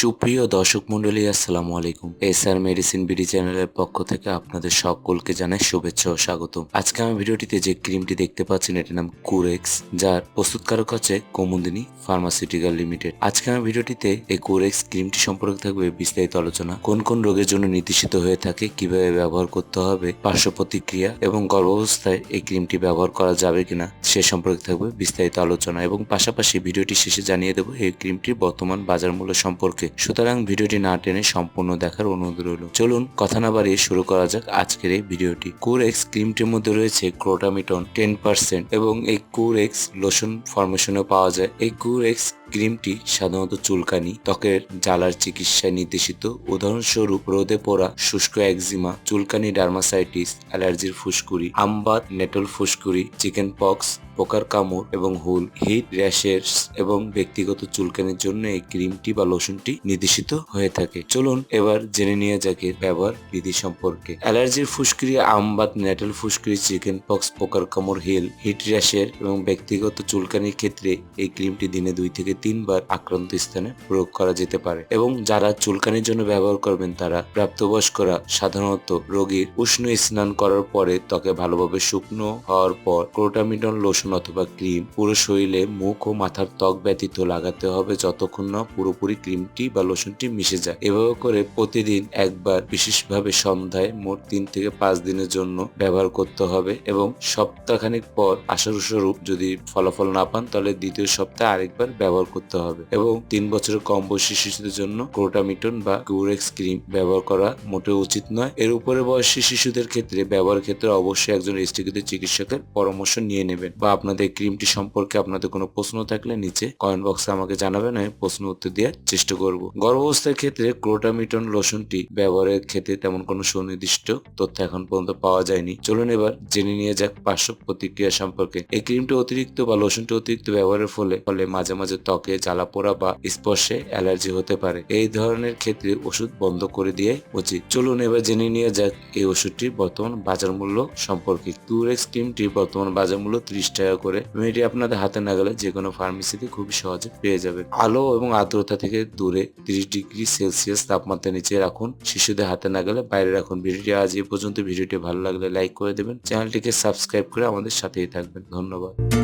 সুপ্রিয় দর্শক মন্ডলী আসসালামু আলাইকুম। এস আর মেডিসিন বিডি চ্যানেলের পক্ষ থেকে আপনাদের সকলকে জানাই শুভেচ্ছা ও স্বাগত আজকে আমার ভিডিওটিতে যে ক্রিমটি দেখতে পাচ্ছেন, এটার নাম কুরেক্স যার প্রস্তুতকারক হচ্ছে কোমুদিনী ফার্মাসিউটিক্যাল লিমিটেড আজকে আমার ভিডিওটিতে এই কুরেক্স ক্রিমটি সম্পর্কে থাকবে বিস্তারিত আলোচনা। কোন কোন রোগের জন্য নির্দেশিত হয়ে থাকে, কীভাবে ব্যবহার করতে হবে, পার্শ্ব প্রতিক্রিয়া এবং গর্ভাবস্থায় এই ক্রিমটি ব্যবহার করা যাবে কিনা, সে সম্পর্কে থাকবে বিস্তারিত আলোচনা। এবং পাশাপাশি ভিডিওটি শেষে জানিয়ে দেবো, এই ক্রিমটির বর্তমান বাজার মূল্য সম্পর্কে সুতরাং ভিডিওটি না টেনে সম্পূর্ণ দেখার অনুরোধ রইল। চলুন কথা না বাড়িয়ে শুরু করা যাক আজকের এই ভিডিওটি। কোর এক্স ক্রিমটির মধ্যে রয়েছে ক্রোটামিটন টেন পার্সেন্ট এবং এই কোর এক্স লোশন ফর্মেশনেও পাওয়া যায়। এই কোর এক্স ক্রিমটি সাধারণত চুলকানি, ত্বকের জ্বালার চিকিৎসায় নির্দেশিত। উদাহরণস্বরূপ, রোদে পড়া শুষ্ক একজিমা, চুলকানি ডার্মাসাইটিস, অ্যালার্জির ফুসকুড়ি, আমবাত, নেটল ফুসকুড়ি, চিকেন পক্স পোকার কামড় এবং হুল, হিট র্যাশেস এবং ব্যক্তিগত চুলকানির জন্য এই ক্রিমটি বা লোশনটি নির্দেশিত হয়ে থাকে। চলুন এবার জেনে নিয়ে যাক এর ব্যবহার বিধি সম্পর্কে। অ্যালার্জির ফুসকুড়ি আমবাত নেটল ফুসকুড়ি, চিকেন পক্স, পোকার কামড়, হিল, হিট, র্যাশের এবং ব্যক্তিগত চুলকানির ক্ষেত্রে এই ক্রিমটি দিনে দুই থেকে তিনবার আক্রান্ত স্থানে প্রয়োগ করা যেতে পারে এবং যারা চুলকানির জন্য ব্যবহার করবেন তারা প্রাপ্তবয়স্করা সাধারণত রোগীর উষ্ণ স্নান করার পরে ত্বকে ভালোভাবে শুকনো হওয়ার পর ক্রোটামিডন লোশন অথবা ক্রিম পুরো শরীরে মুখ ও মাথার ত্বক ব্যতীত লাগাতে হবে যতক্ষণ না পুরোপুরি ক্রিমটি বা লোশনটি মিশে যায়। এভাবে করে প্রতিদিন একবার, বিশেষভাবে সন্ধ্যায় মোট তিন থেকে পাঁচ দিনের জন্য ব্যবহার করতে হবে এবং সপ্তাহখানেক পর আশানুস্বরূপ যদি ফলাফল না পান তাহলে দ্বিতীয় সপ্তাহে আরেকবার ব্যবহার করতে হবে এবং তিন বছরের কম বয়সী শিশুদের জন্য ক্রোটামিটন বা কিউরেক্স ক্রিম ব্যবহার করা মোটেও উচিত নয়। এর উপরে বয়সী শিশুদের ক্ষেত্রে ব্যবহারের ক্ষেত্রে অবশ্যই একজন স্থিকৃত চিকিৎসকের পরামর্শ নিয়ে নেবেন বা আপনাদের ক্রিমটি সম্পর্কে আপনাদের কোনো প্রশ্ন থাকলে নিচে কমেন্ট বক্সে আমাকে জানাবেন, আমি প্রশ্ন উত্তর দেওয়ার চেষ্টা করব। গর্ভাবস্থার ক্ষেত্রে ক্রোটামিটন লোশনটি ব্যবহারের ক্ষেত্রে তেমন কোনো সুনির্দিষ্ট তথ্য এখন পর্যন্ত পাওয়া যায়নি। চলুন এবার জেনে নিয়ে যাক পার্শ্ব প্রতিক্রিয়া সম্পর্কে। এই ক্রিমটি অতিরিক্ত বা লোশনটি অতিরিক্ত ব্যবহারের ফলে ফলে মাঝে মাঝে ত্বকে জ্বালা পোড়া বা স্পর্শে অ্যালার্জি হতে পারে। এই ধরনের ক্ষেত্রে ওষুধ বন্ধ করে দিয়ে উচিত। চলুন এবার জেনে নিয়ে যাক এই ওষুধটির বর্তমান বাজার মূল্য সম্পর্কে। টুরেক্স ক্রিমটি বর্তমান বাজার মূল্য ত্রিশ টাকা। করে এবং এটি আপনাদের হাতে না গেলে যে কোনো ফার্মেসিতে খুবই সহজে পেয়ে যাবে। আলো এবং আর্দ্রতা থেকে দূরে তিরিশ ডিগ্রি সেলসিয়াস তাপমাত্রা নিচে রাখুন। শিশুদের হাতে না গেলে বাইরে রাখুন। ভিডিওটি আজ এ পর্যন্ত। ভিডিওটি ভালো লাগলে লাইক করে দেবেন। চ্যানেলটিকে সাবস্ক্রাইব করে আমাদের সাথেই থাকবেন। ধন্যবাদ।